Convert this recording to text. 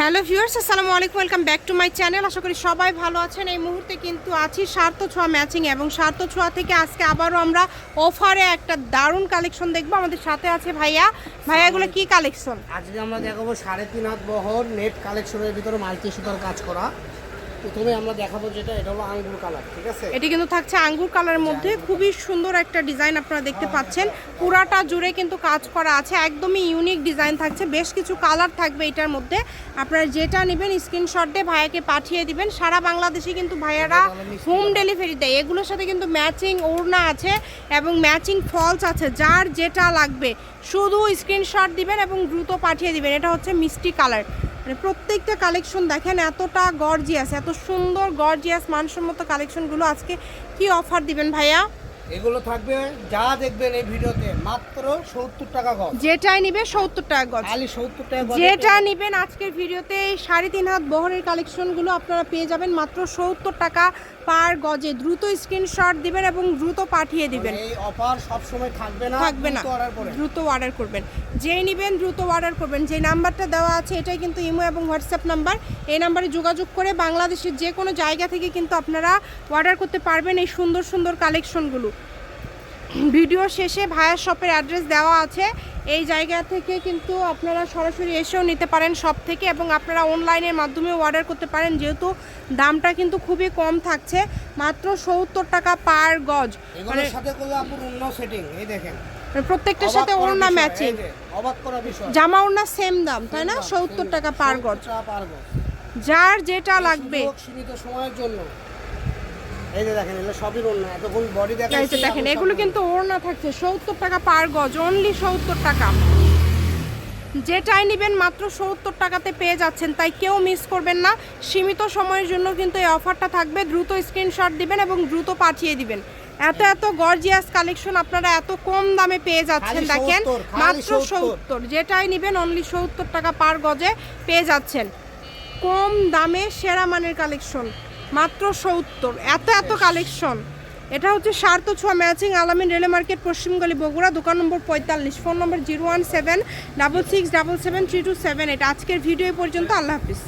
Hello viewers, আসসালামু আলাইকুম, welcome back to my channel. আশা করি সবাই ভালো আছেন। এই মুহূর্তে কিন্তু আছি সার্থ ছোঁয়া ম্যাচিং এবং সার্থ ছোঁয়া থেকে আজকে আবারও আমরা অফারে একটা দারুণ কালেকশন দেখব। আমাদের সাথে আছে ভাইয়া। ভাইয়া, এগুলো কি কালেকশন আজকে আমরা দেখাবো সাড়ে তিন হাত বহর নেট কালেকশনের ভিতরে মাল্টি সুতার কাজ করা। প্রথমে আমরা দেখাবো যেটা এটা হলো আঙ্গুর কালার ঠিক আছে? এটি কিন্তু থাকছে আঙ্গুর কালারের মধ্যে। খুবই সুন্দর একটা ডিজাইন আপনারা দেখতে পাচ্ছেন। পুরাটা জুড়ে কিন্তু কাজ করা আছে। একদমই ইউনিক ডিজাইন থাকছে। বেশ কিছু কালার থাকবে এটার মধ্যে। আপনারা যেটা নেবেন স্ক্রিনশট দিয়ে ভাইয়াকে পাঠিয়ে দিবেন। সারা বাংলাদেশে কিন্তু ভাইয়ারা হোম ডেলিভারি দেয়। এগুলোর সাথে কিন্তু ম্যাচিং ওড়না আছে এবং ম্যাচিং ফলস আছে। যার যেটা লাগবে শুধু স্ক্রিনশট দিবেন এবং দ্রুত পাঠিয়ে দিবেন। এটা হচ্ছে মিষ্টি কালার। মানে প্রত্যেকটা কালেকশন দেখেন, এতটা গর্জিয়াস এত সুন্দর গর্জিয়াস মানসম্মত কালেকশনগুলো আজকে কি অফার দিবেন ভাইয়া? এগুলো থাকবে যা দেখবেন এই ভিডিওতে মাত্র সত্তর টাকা গজ। যেটাই নিবে সত্তর টাকা গজ। খালি সত্তর টাকা যেটা নিবেন আজকের ভিডিওতে এই সাড়ে তিন হাত বহরের কালেকশনগুলো আপনারা পেয়ে যাবেন মাত্র সত্তর টাকা পার গজে। দ্রুত স্ক্রিনশট দিবেন এবং দ্রুত পাঠিয়ে দিবেন। এই অফার সব সময় থাকবে না থাকবে না। দ্রুত অর্ডার করবেন। যেই নেবেন দ্রুত অর্ডার করবেন। যে নাম্বারটা দেওয়া আছে এটাই কিন্তু ইমো এবং হোয়াটসঅ্যাপ নাম্বার। এই নাম্বারে যোগাযোগ করে বাংলাদেশের যে কোনো জায়গা থেকে কিন্তু আপনারা অর্ডার করতে পারবেন এই সুন্দর সুন্দর কালেকশনগুলো। ভিডিও শেষে ভায়া শপের অ্যাড্রেস দেওয়া আছে। এই জায়গা থেকে কিন্তু আপনারা সরাসরি এসেও নিতে পারেন শপ থেকে এবং আপনারা অনলাইনের মাধ্যমে অর্ডার করতে পারেন। যেহেতু দামটা কিন্তু খুবই কম থাকছে মাত্র সত্তর টাকা পার গজ। মানে প্রত্যেকটার সাথে ওড়না ম্যাচিং জামা ওড়না সেম দাম তাই না? সত্তর টাকা পার গজ। টাকা পার গজ। যার যেটা লাগবে। সীমিত সময়ের জন্য। এই যে দেখেন এগুলো সবই অন্য এতক্ষণ বডি এই যে দেখেন এগুলো কিন্তু ওড়না থাকছে সত্তর টাকা পার গজ অনলি সত্তর টাকা। যেটাই নেবেন মাত্র সত্তর টাকাতে পেয়ে যাচ্ছেন তাই কেউ মিস করবেন না। সীমিত সময়ের জন্য কিন্তু এই অফারটা থাকবে দ্রুত স্ক্রিনশট দিবেন এবং দ্রুত পাঠিয়ে দিবেন। এত এত গর্জিয়াস কালেকশন আপনারা এত কম দামে পেয়ে যাচ্ছেন দেখেন মাত্র সত্তর। যেটাই নেবেন অনলি সত্তর টাকা পার গজে পেয়ে যাচ্ছেন। কম দামে সেরা মানের কালেকশন মাত্র সত্তর। এত এত কালেকশন এটা হচ্ছে সার্থ ছোঁয়া ম্যাচিং আলামিন রেলে মার্কেট পশ্চিমগলি বগুড়া, দোকান নম্বর পঁয়তাল্লিশ। Phone number zero one seven, double six, double seven, three two seven. এটা আজকের ভিডিও পর্যন্ত। আল্লাহ হাফিজ।